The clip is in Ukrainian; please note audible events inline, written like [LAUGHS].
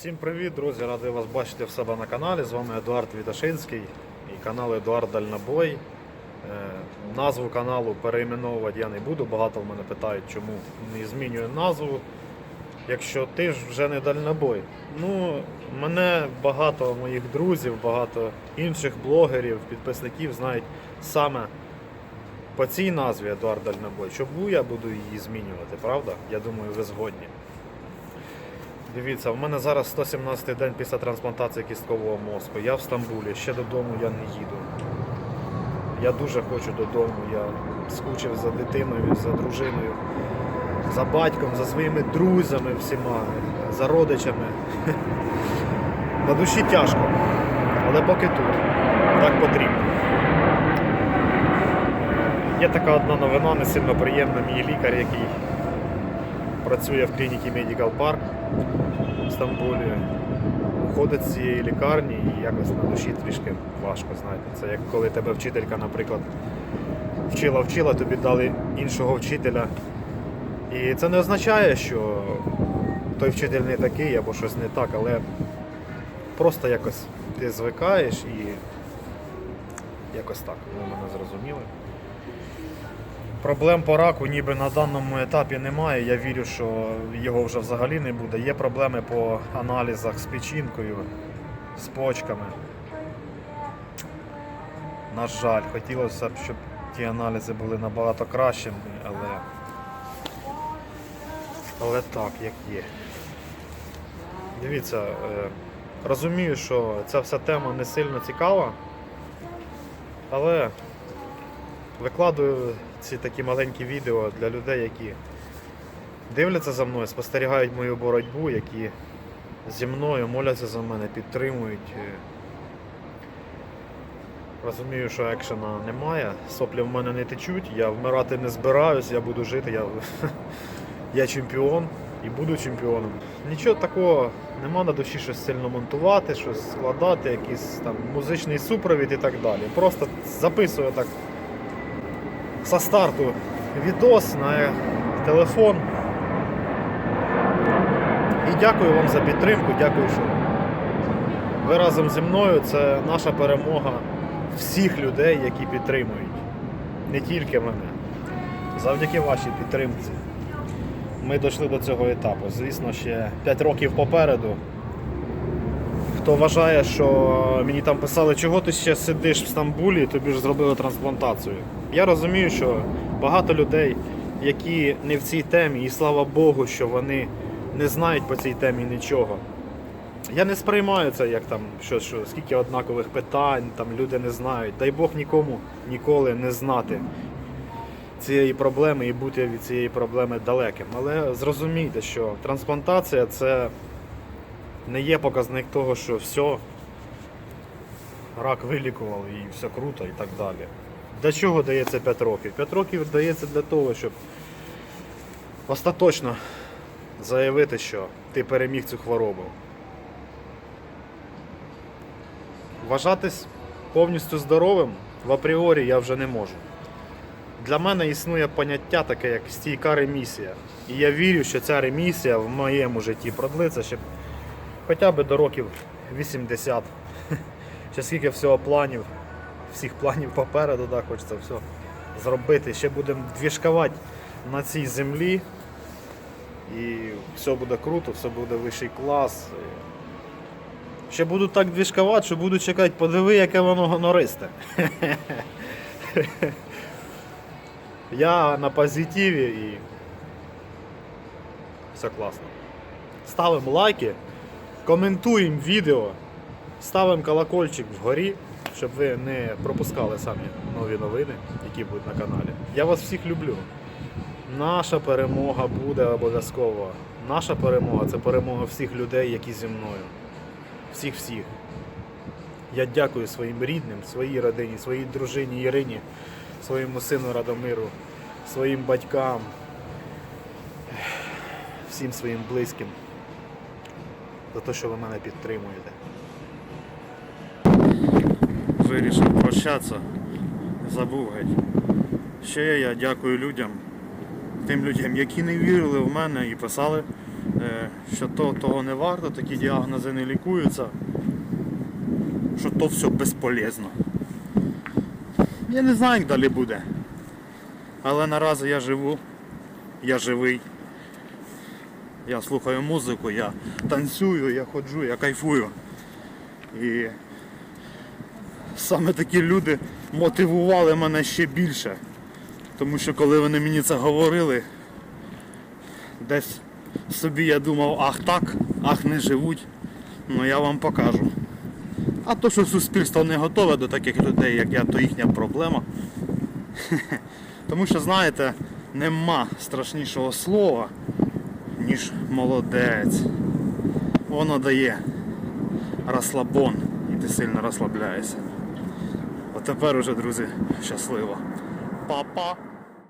Всім привіт, друзі! Радий вас бачити в себе на каналі. З вами Едуард Віташинський і канал Едуард Дальнобой. Е, Назву каналу переіменовувати я не буду. Багато в мене питають, чому не змінюю назву. Якщо ти ж вже не дальнобой. Ну, мене багато моїх друзів, багато інших блогерів, підписників знають саме по цій назві Едуард Дальнобой. Чому я буду її змінювати, правда? Я думаю, ви згодні. Дивіться, в мене зараз 117-й день після трансплантації кісткового мозку. Я в Стамбулі, ще додому я не їду. Я дуже хочу додому. Я скучив за дитиною, за дружиною, за батьком, за своїми друзями всіма, за родичами. [LAUGHS] На душі тяжко, але поки тут. Так потрібно. Є така одна новина, не сильно приємна. Мій лікар, який працює в клініці Medical Park в Стамбулі, уходить з цієї лікарні і якось на душі трішки важко, знаєте. Це як коли тебе вчителька, наприклад, вчила-вчила, тобі дали іншого вчителя. І це не означає, що той вчитель не такий або щось не так, але просто якось ти звикаєш і якось так. Ви мене зрозуміли. Проблем по раку ніби на даному етапі немає. Я вірю, що його вже взагалі не буде. Є проблеми по аналізах з печінкою, з почками. На жаль, хотілося б, щоб ті аналізи були набагато кращими, але, але так, як є. Дивіться, е, розумію, що ця вся тема не сильно цікава, але Викладую ці такі маленькі відео для людей, які дивляться за мною, спостерігають мою боротьбу, які зі мною моляться за мене, підтримують. Е, Розумію, що екшена немає, соплі в мене не течуть, я вмирати не збираюсь, я буду жити, я, [LAUGHS] я чемпіон і буду чемпіоном. Нічого такого нема на душі щось сильно монтувати, щось складати, якийсь там музичний супровід і так далі. Просто записую так со старту відос на телефон. І дякую вам за підтримку, дякую, що ви разом зі мною. Це наша перемога всіх людей, які підтримують. Не тільки мене. Завдяки вашій підтримці. Ми дійшли до цього етапу. Звісно, ще 5 років попереду. Хто вважає, що мені там писали, чого ти ще сидиш в Стамбулі, тобі ж зробили трансплантацію. Я розумію, що багато людей, які не в цій темі, і слава Богу, що вони не знають по цій темі нічого. Я не сприймаю це як там, що, що скільки однакових питань, там люди не знають. Дай Бог нікому ніколи не знати цієї проблеми і бути від цієї проблеми далеким. Але зрозумійте, що трансплантація це не є показник того, що все, рак вилікував і все круто і так далі. Для чого дається 5 років? 5 років дається для того, щоб остаточно заявити, що ти переміг цю хворобу. Вважатись повністю здоровим в апріорі я вже не можу. Для мене існує поняття таке, як стійка ремісія. І я вірю, що ця ремісія в моєму житті продлиться ще хоча б до років 80. [LAUGHS] Ще скільки всього планів, всіх планів попереду, да, хочеться все зробити. Ще будемо двіжкувати на цій землі. І все буде круто, все буде вищий клас. Ще буду так двіжкувати, що буду чекати, подиви, яке воно гонористе. [LAUGHS] Я на позитиві і все класно. Ставимо лайки, коментуємо відео, ставимо колокольчик вгорі, щоб ви не пропускали самі нові новини, які будуть на каналі. Я вас всіх люблю. Наша перемога буде обов'язково. Наша перемога це перемога всіх людей, які зі мною. Всіх всіх. Я дякую своїм рідним, своїй родині, своїй дружині Ірині, своєму сину Радомиру, своїм батькам, всім своїм близьким за те, що ви мене підтримуєте. Вирішив прощатися. Забув геть. Ще я дякую людям, тим людям, які не вірили в мене і писали е, що то, того не варто, такі діагнози не лікуються, що то все безполезно. Я не знаю, як далі буде. Але наразі я живу, я живий. Я слухаю музику, я танцюю, я ходжу, я кайфую. І саме такі люди мотивували мене ще більше. Тому що коли вони мені це говорили, десь собі я думав, ах так, ах не живуть, ну я вам покажу. А то, що суспільство не готове до таких людей, як я, то їхня проблема. [LAUGHS] Тому що, знаєте, нема страшнішого слова, ніж молодець. Воно дає розслабон і ти сильно розслабляєшся. От тепер уже, друзі, щасливо. Па-па!